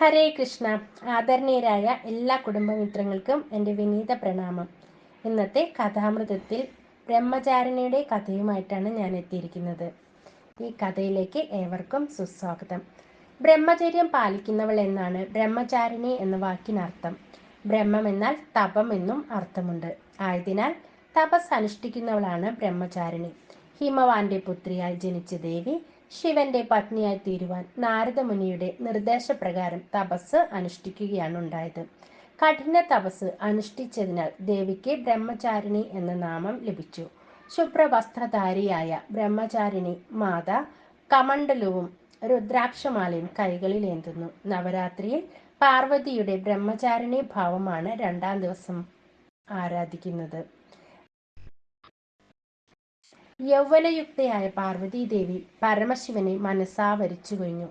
ഹരേ കൃഷ്ണ. ആദരണീയരായ എല്ലാ കുടുംബമിത്രങ്ങൾക്കും എന്റെ വിനീത പ്രണാമം. ഇന്നത്തെ കഥാമൃതത്തിൽ ബ്രഹ്മചാരിണിയുടെ കഥയുമായിട്ടാണ് ഞാൻ എത്തിയിരിക്കുന്നത്. ഈ കഥയിലേക്ക് ഏവർക്കും സുസ്വാഗതം. ബ്രഹ്മചര്യം പാലിക്കുന്നവൾ എന്നാണ് ബ്രഹ്മചാരിണി എന്ന വാക്കിനർത്ഥം. ബ്രഹ്മം എന്നാൽ തപം എന്നും അർത്ഥമുണ്ട്. ആയതിനാൽ തപസ് അനുഷ്ഠിക്കുന്നവളാണ് ബ്രഹ്മചാരിണി. ഹിമവാന്റെ പുത്രിയായി ജനിച്ച ദേവി ശിവന്റെ പത്നിയായി തീരുവാൻ നാരദമുനിയുടെ നിർദ്ദേശപ്രകാരം തപസ് അനുഷ്ഠിക്കുകയാണ് ഉണ്ടായത്. കഠിന തപസ് അനുഷ്ഠിച്ചതിനാൽ ദേവിക്ക് ബ്രഹ്മചാരിണി എന്ന നാമം ലഭിച്ചു. ശുഭ്രവസ്ത്രധാരിയായ ബ്രഹ്മചാരിണി മാത കമണ്ഡലവും രുദ്രാക്ഷമാലയും കൈകളിൽ ഏന്തുന്നു. നവരാത്രിയിൽ പാർവതിയുടെ ബ്രഹ്മചാരിണി ഭാവമാണ് രണ്ടാം ദിവസം ആരാധിക്കുന്നത്. യൗവനയുക്തയായ പാർവതീദേവി പരമശിവനെ മനസ്സാവരിച്ചു കഴിഞ്ഞു.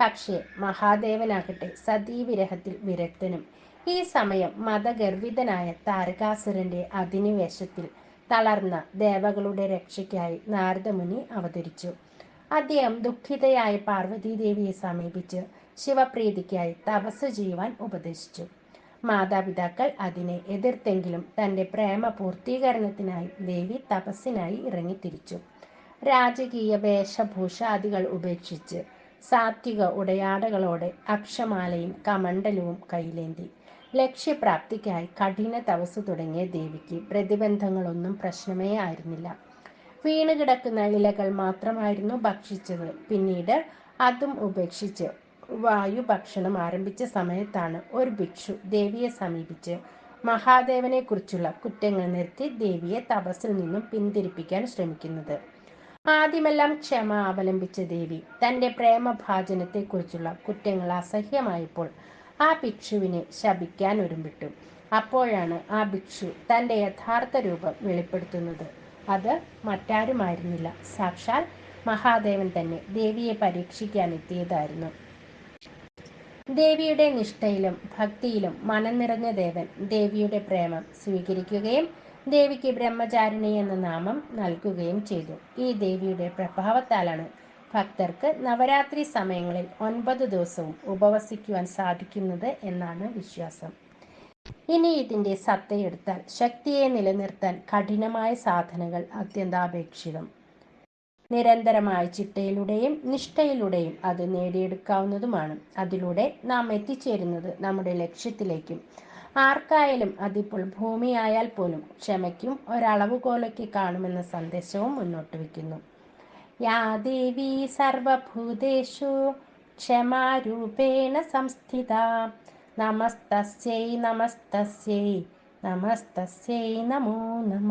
പക്ഷേ മഹാദേവനാകട്ടെ സതീവിരഹത്തിൽ വിരക്തനും. ഈ സമയം മതഗർഭിതനായ താരകാസുരന്റെ അധിനിവേശത്തിൽ തളർന്ന ദേവകളുടെ രക്ഷയ്ക്കായി നാരദമുനി അവതരിച്ചു. അദ്ദേഹം ദുഃഖിതയായ പാർവതീദേവിയെ സമീപിച്ച് ശിവപ്രീതിക്കായി തപസ് ചെയ്യുവാൻ ഉപദേശിച്ചു. മാതാപിതാക്കൾ അതിനെ എതിർത്തെങ്കിലും തന്റെ പ്രേമ പൂർത്തീകരണത്തിനായി ദേവി തപസ്സിനായി ഇറങ്ങിത്തിരിച്ചു. രാജകീയ വേഷഭൂഷാദികൾ ഉപേക്ഷിച്ച് സാത്വിക ഉടയാടകളോടെ അക്ഷമാലയും കമണ്ഡലവും കൈലേന്തി. ലക്ഷ്യപ്രാപ്തിക്കായി കഠിന തപസ് തുടങ്ങിയ ദേവിക്ക് പ്രതിബന്ധങ്ങളൊന്നും പ്രശ്നമേ ആയിരുന്നില്ല. വീണുകിടക്കുന്ന ഇലകൾ മാത്രമായിരുന്നു ഭക്ഷിച്ചത്. പിന്നീട് അതും ഉപേക്ഷിച്ച് വായു ഭക്ഷണം ആരംഭിച്ച സമയത്താണ് ഒരു ഭിക്ഷു ദേവിയെ സമീപിച്ച് മഹാദേവനെ കുറിച്ചുള്ള കുറ്റങ്ങൾ നിർത്തി ദേവിയെ തപസ്സിൽ നിന്നും പിന്തിരിപ്പിക്കാൻ ശ്രമിക്കുന്നത്. ആദ്യമെല്ലാം ക്ഷമ അവലംബിച്ച ദേവി തന്റെ പ്രേമഭാജനത്തെക്കുറിച്ചുള്ള കുറ്റങ്ങൾ അസഹ്യമായപ്പോൾ ആ ഭിക്ഷുവിനെ ശപിക്കാൻ ഒരുമ്പിട്ടു. അപ്പോഴാണ് ആ ഭിക്ഷു തന്റെ യഥാർത്ഥ രൂപം വെളിപ്പെടുത്തുന്നത്. അത് മറ്റാരുമായിരുന്നില്ല. സാക്ഷാൽ മഹാദേവൻ തന്നെ ദേവിയെ പരീക്ഷിക്കാൻ എത്തിയതായിരുന്നു ദേവിയുടെ നിഷ്ഠയിലും ഭക്തിയിലും മനം നിറഞ്ഞ ദേവൻ ദേവിയുടെ പ്രേമം സ്വീകരിക്കുകയും ദേവിക്ക് ബ്രഹ്മചാരിണി എന്ന നാമം നൽകുകയും ചെയ്തു. ഈ ദേവിയുടെ പ്രഭാവത്താലാണ് ഭക്തർക്ക് നവരാത്രി സമയങ്ങളിൽ ഒൻപത് ദിവസവും ഉപവസിക്കുവാൻ സാധിക്കുന്നത് എന്നാണ് വിശ്വാസം. ഇനി ഇതിന്റെ സത്തയെടുത്താൽ ശക്തിയെ നിലനിർത്താൻ കഠിനമായ സാധനകൾ അത്യന്താപേക്ഷിതം. നിരന്തരമായ ചിട്ടയിലൂടെയും നിഷ്ഠയിലൂടെയും അത് നേടിയെടുക്കാവുന്നതുമാണ്. അതിലൂടെ നാം എത്തിച്ചേരുന്നത് നമ്മുടെ ലക്ഷ്യത്തിലേക്കും ആർക്കായാലും അതിപ്പോൾ ഭൂമിയായാൽ പോലും ക്ഷമയ്ക്കും ഒരളവുകോലൊക്കെ കാണുമെന്ന സന്ദേശവും മുന്നോട്ട് വയ്ക്കുന്നു. യാ ദേവി സർവഭൂതേഷു ക്ഷമാരൂപേണ സംസ്ഥിത. നമസ്തസ്യൈ നമസ്തസ്യൈ നമസ്തസ്യൈ നമോ നമ.